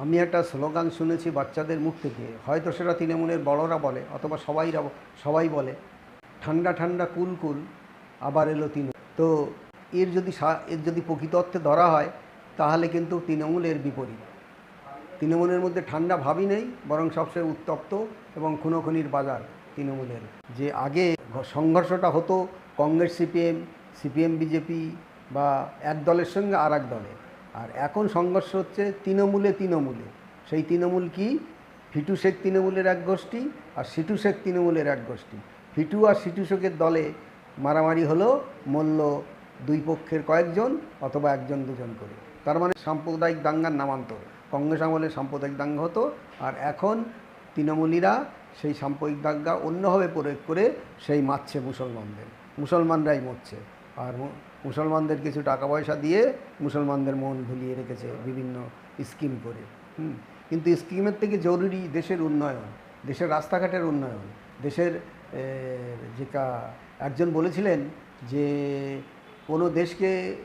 আমি একটা স্লোগান শুনেছি বাচ্চাদের মুখ থেকে। হয়তো সেটা তৃণমূলের বড়রা বলে অথবা সবাই সবাই বলে। ঠান্ডা ঠান্ডা, কুল কুল, আবার এলো তৃণমূল। তো এর যদি এর যদি প্রকৃত অর্থে ধরা হয়, তাহলে কিন্তু তৃণমূলের বিপরীত। তৃণমূলের মধ্যে ঠান্ডা ভাবই নেই, বরং সবচেয়ে উত্তপ্ত এবং খুনোখুনির বাজার তৃণমূলের। যে আগে সংঘর্ষটা হতো কংগ্রেস, সিপিএম সিপিএম, বিজেপি বা এক দলের সঙ্গে আর এক দলে আর এখন সংঘর্ষ হচ্ছে তৃণমূলে তৃণমূলে। সেই তৃণমূল কি? ফিটু শেখ তৃণমূলের এক গোষ্ঠী আর সিটু শেখ তৃণমূলের এক গোষ্ঠী। ফিটু আর সিটু শেখের দলে মারামারি হলো মূল্য দুই পক্ষের কয়েকজন অথবা একজন দুজন করে। তার মানে সাম্প্রদায়িক দাঙ্গার নামান্তর। কংগ্রেস আমলে সাম্প্রদায়িক দাঙ্গা হতো আর এখন তৃণমূলীরা সেই সাম্প্রদায়িক দাঙ্গা অন্যভাবে প্রয়োগ করে সেই মারছে মুসলমানদের। মুসলমানরাই মরছে। আর মুসলমানদের কিছু টাকা পয়সা দিয়ে মুসলমানদের মন ভুলিয়ে রেখেছে বিভিন্ন স্কিম করে হুম? কিন্তু স্কিমের থেকে জরুরি দেশের উন্নয়ন দেশের রাস্তাঘাটের উন্নয়ন দেশের এ, যে একজন বলেছিলেন যে কোনো দেশকে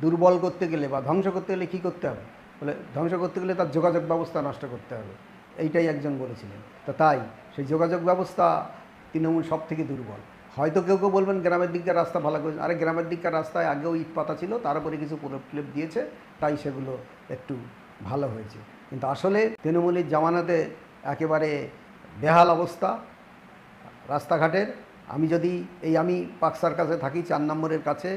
দুর্বল করতে গেলে বা ধ্বংস করতে গেলে কী করতে হবে? বলে ধ্বংস করতে গেলে তার যোগাযোগ ব্যবস্থা নষ্ট করতে হবে। এইটাই একজন বলেছিলেন। তো তাই সেই যোগাযোগ ব্যবস্থা তৃণমূল সব থেকে দুর্বল। হয়তো কেউ কেউ বলবেন গ্রামের দিককার রাস্তা ভালো করে আরে গ্রামের দিককার রাস্তায় আগেও ইট পাতা ছিল, তার উপরে কিছু ক্লিপ দিয়েছে, তাই সেগুলো একটু ভালো হয়েছে। কিন্তু আসলে তৃণমূলের জামানাতে একেবারে বেহাল অবস্থা রাস্তাঘাটের। আমি যদি এই আমি পাকসার কাছে থাকি চার নম্বরের কাছে,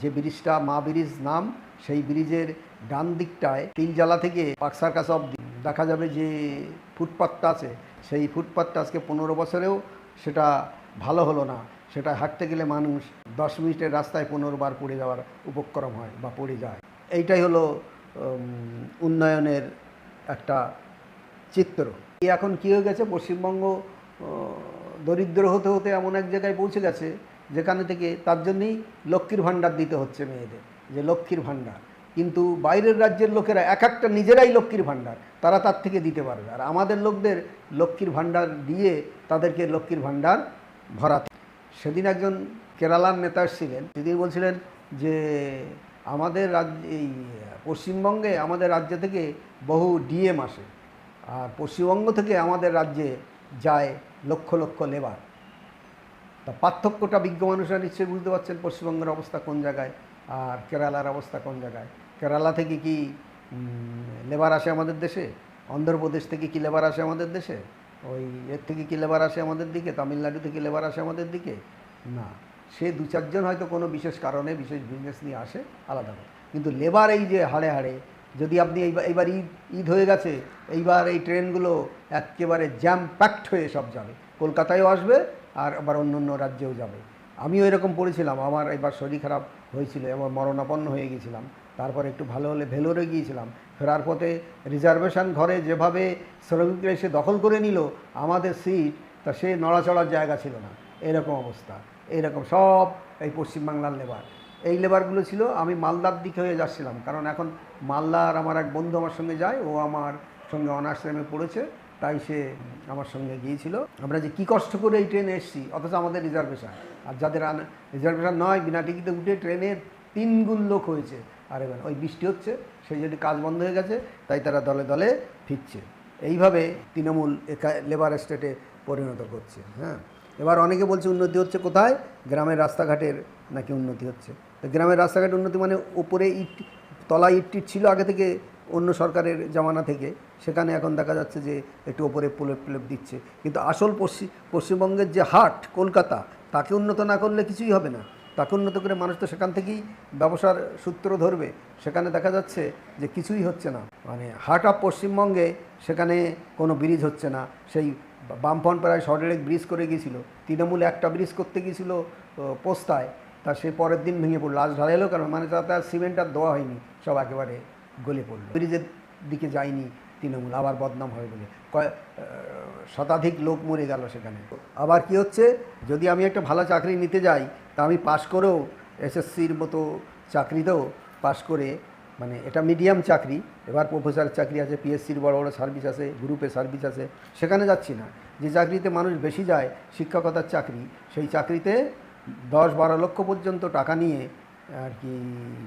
যে ব্রিজটা মা ব্রিজ নাম, সেই ব্রিজের ডান দিকটায় তিলজালা থেকে পাকসার কাছে অব্দি দেখা যাবে যে ফুটপাথটা আছে। সেই ফুটপাথটা আজকে পনেরো বছরেও সেটা ভালো হলো না, সেটা হাঁটতে গেলে মানুষ দশ মিনিটের রাস্তায় পনেরো বার পড়ে যাওয়ার উপক্রম হয় বা পড়ে যায়। এইটাই হলো উন্নয়নের একটা চিত্র। এখন কী হয়ে গেছে, পশ্চিমবঙ্গ দরিদ্র হতে হতে এমন এক জায়গায় পৌঁছে গেছে, যেখানে থেকে তার জন্যই লক্ষ্মীর ভাণ্ডার দিতে হচ্ছে মেয়েদের, যে লক্ষ্মীর ভাণ্ডার। কিন্তু বাইরের রাজ্যের লোকেরা এক একটা নিজেরাই লক্ষ্মীর ভাণ্ডার, তারা তার থেকে দিতে পারবে। আর আমাদের লোকদের লক্ষ্মীর ভাণ্ডার দিয়ে তাদেরকে লক্ষ্মীর ভাণ্ডার ভরাতে। সেদিন একজন কেরালার নেতা এসেছিলেন। তিনি বলছিলেন যে, আমাদের রাজ্য, এই পশ্চিমবঙ্গে আমাদের রাজ্য থেকে বহু ডিএম আসে। আর পশ্চিমবঙ্গ থেকে আমাদের রাজ্যে যায় লক্ষ লক্ষ লেবার। তা পার্থক্যটা বিজ্ঞ মানুষরা নিশ্চয়ই বুঝতে পারছেন, পশ্চিমবঙ্গের অবস্থা কোন জায়গায় আর কেরালার অবস্থা কোন জায়গায়। কেরালা থেকে কি লেবার আসে আমাদের দেশে? অন্ধ্রপ্রদেশ থেকে কি লেবার আসে আমাদের দেশে? ওই এর থেকে কি লেবার আসে আমাদের দিকে? তামিলনাড়ু থেকে লেবার আসে আমাদের দিকে? না। সে দু চারজন হয়তো কোনো বিশেষ কারণে, বিশেষ বিজনেস নিয়ে আসে, আলাদা করে। কিন্তু লেবার এই যে হাড়ে হাড়ে, যদি আপনি এইবার ঈদ ঈদ হয়ে গেছে, এইবার এই ট্রেনগুলো একেবারে জ্যাম প্যাকড হয়ে সব যাবে। কলকাতায়ও আসবে, আর আবার অন্য অন্য রাজ্যেও যাবে। আমিও এরকম পড়েছিলাম, আমার এবার শরীর খারাপ হয়েছিল এবং মরণাপন্ন হয়ে গেছিলাম। তারপর একটু ভালো হলে ভেলোরে গিয়েছিলাম। ফেরার পথে রিজার্ভেশন ঘরে যেভাবে শ্রমিকরা এসে দখল করে নিল, আমাদের সিট, তা সে নড়াচড়ার জায়গা ছিল না। এরকম অবস্থা। এইরকম সব এই পশ্চিমবাংলার লেবার। এই লেবারগুলো ছিল, আমি মালদার দিকে হয়ে যাচ্ছিলাম। কারণ এখন মালদার আমার এক বন্ধু আমার সঙ্গে যায়, ও আমার সঙ্গে অনাশ্রমে পড়েছে, তাই সে আমার সঙ্গে গিয়েছিল। আমরা যে কী কষ্ট করে এই ট্রেনে এসেছি, অথচ আমাদের রিজার্ভেশন। আর যাদের রিজার্ভেশন নয়, বিনা টিকিটে উঠে ট্রেনের তিন গুণ লোক হয়েছে। আর এবার ওই বৃষ্টি হচ্ছে, সেই জন্য কাজ বন্ধ হয়ে গেছে, তাই তারা দলে দলে ফিরছে। এইভাবে তৃণমূল লেবার স্টেটে পরিণত করছে হ্যাঁ। এবার অনেকে বলছে উন্নতি হচ্ছে কোথায়? গ্রামের রাস্তাঘাটের নাকি উন্নতি হচ্ছে। তো গ্রামের রাস্তাঘাটের উন্নতি মানে ওপরে ইট তলায় ইট ছিল আগে থেকে অন্য সরকারের জামানা থেকে। সেখানে এখন দেখা যাচ্ছে যে একটু ওপরে প্লেপ প্লেপ দিচ্ছে। কিন্তু আসল পশ্চিম পশ্চিমবঙ্গের যে হাট, কলকাতা, তাকে উন্নত না করলে কিছুই হবে না। তাকে উন্নত করে মানুষ তো সেখান থেকেই ব্যবসার সূত্র ধরবে। সেখানে দেখা যাচ্ছে যে কিছুই হচ্ছে না। মানে হার্ট অফ পশ্চিমবঙ্গে সেখানে কোনো ব্রিজ হচ্ছে না। সেই বামফ্রন্ট প্রায় সডেরেক ব্রিজ করে গিয়েছিল। তৃণমূল একটা ব্রিজ করতে গিয়েছিল পোস্তায়। তা সে পরের দিন ভেঙে পড়ল। আজ ঢালাই এলো কারণ মানে তাতে আর সিমেন্ট আর দেওয়া হয়নি। সব একেবারে গলে পড়ল। ব্রিজের দিকে যায়নি তৃণমূল। আবার বদনাম হবে বলে। শতাধিক লোক মরে গেল সেখানে। আবার কি হচ্ছে? যদি আমি একটা ভালো চাকরি নিতে যাই, তা আমি পাশ করেও এসএসসির মতো চাকরিতেও পাশ করে মানে এটা মিডিয়াম চাকরি, এবার প্রফেসর চাকরি আছে, পিএসসির বড় বড় সার্ভিস আছে, গ্রুপে সার্ভিস আছে, সেখানে যাচ্ছি না। যে চাকরিতে মানুষ বেশি যায়, শিক্ষকতার চাকরি, সেই চাকরিতে দশ বারো লক্ষ পর্যন্ত টাকা নিয়ে আর কি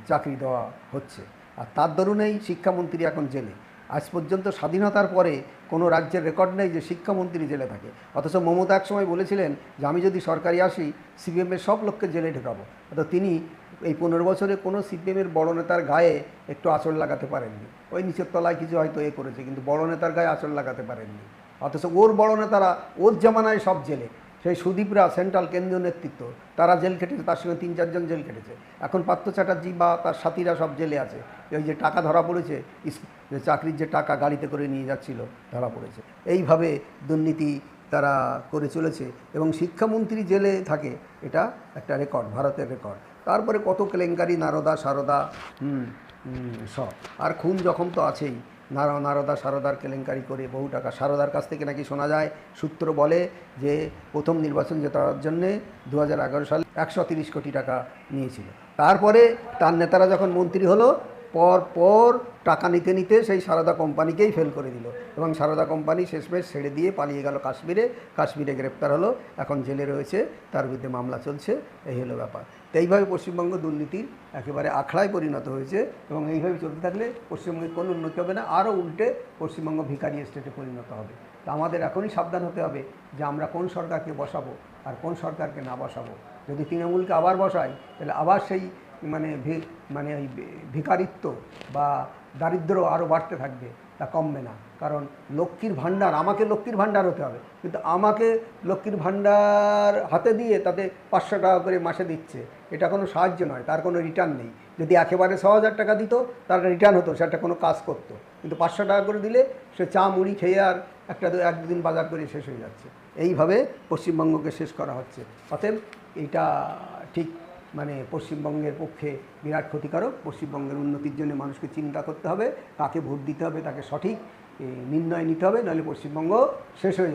চাকরি দেওয়া হচ্ছে। আর তার দরুনেই শিক্ষামন্ত্রী এখন জেলে। আজ পর্যন্ত স্বাধীনতার পরে কোনো রাজ্যের রেকর্ড নেই যে শিক্ষামন্ত্রী জেলে থাকে। অথচ মমতা এক সময় বলেছিলেন যে, আমি যদি সরকারি আসি সিপিএমের সব লোককে জেলে ঢেকাবো। অত তিনি এই পনেরো বছরে কোনো সিপিএমের বড় নেতার গায়ে একটু আঁচড় লাগাতে পারেননি। ওই নিচের তলায় কিছু হয়তো এ করেছে, কিন্তু বড় নেতার গায়ে আঁচড় লাগাতে পারেননি। অথচ ওর বড় নেতারা, ওর জামানায় সব জেলে। সেই সুদীপরা সেন্ট্রাল কেন্দ্রীয় নেতৃত্ব, তারা জেল খেটেছে, তার সঙ্গে তিন চারজন জেল খেটেছে। এখন পার্থ চ্যাটার্জি বা তার সাথীরা সব জেলে আছে। ওই যে টাকা ধরা পড়েছে যে চাকরির যে টাকা গাড়িতে করে নিয়ে যাচ্ছিল, ধরা পড়েছে। এইভাবে দুর্নীতি তারা করে চলেছে এবং শিক্ষামন্ত্রী জেলে থাকে, এটা একটা রেকর্ড, ভারতের রেকর্ড। তারপরে কত কেলেঙ্কারি, নারদা সারদা সব। আর খুন জখম তো আছেই। নার, নারদা সারদার কেলেঙ্কারি করে বহু টাকা। সারদার কাছ থেকে নাকি শোনা যায়, সূত্র বলে যে প্রথম নির্বাচন জেতার জন্যে দু হাজার এগারো সালে একশো কোটি টাকা নিয়েছিল। তারপরে তার নেতারা যখন মন্ত্রী হলো, পর পর টাকা নিতে নিতে সেই সারদা কোম্পানিকেই ফেল করে দিল এবং সারদা কোম্পানি শেষমেশ ছেড়ে দিয়ে পালিয়ে গেল কাশ্মীরে। কাশ্মীরে গ্রেপ্তার হলো, এখন জেলে রয়েছে, তার বিরুদ্ধে মামলা চলছে, এই হলো ব্যাপার। তো এইভাবে পশ্চিমবঙ্গ দুর্নীতির একেবারে আখড়ায় পরিণত হয়েছে এবং এইভাবে চলতে থাকলে পশ্চিমবঙ্গের কোনো উন্নতি হবে না, আরও উল্টে পশ্চিমবঙ্গ ভিকারি স্টেটে পরিণত হবে। তা আমাদের এখনই সাবধান হতে হবে যে আমরা কোন সরকারকে বসাবো আর কোন সরকারকে না বসাবো। যদি তৃণমূলকে আবার বসাই, তাহলে আবার সেই মানে মানে ওই ভিকারিত্ব বা দারিদ্র আরও বাড়তে থাকবে, তা কমবে না। কারণ লক্ষ্মীর ভাণ্ডার, আমাকে লক্ষ্মীর ভাণ্ডার হতে হবে। কিন্তু আমাকে লক্ষ্মীর ভাণ্ডার হাতে দিয়ে তাতে পাঁচশো টাকা করে মাসে দিচ্ছে, এটা কোনো সাহায্য নয়, তার কোনো রিটার্ন নেই। যদি একেবারে ছ হাজার টাকা দিত, তার রিটার্ন হতো, সেটা কোনো কাজ করতো। কিন্তু পাঁচশো টাকা করে দিলে সে চা মুড়ি খেয়ে আর একটা এক দুদিন বাজার করে শেষ হয়ে যাচ্ছে। এইভাবে পশ্চিমবঙ্গকে শেষ করা হচ্ছে। অতএব এইটা ঠিক মানে পশ্চিমবঙ্গের পক্ষে বিরাট ক্ষতিকারক, পশ্চিমবঙ্গের উন্নতির জন্য মানুষকে চিন্তা করতে হবে, কাকে ভোট দিতে হবে, তাকে সঠিক নির্ণয় নিতে হবে, নাহলে পশ্চিমবঙ্গ শেষ হয়ে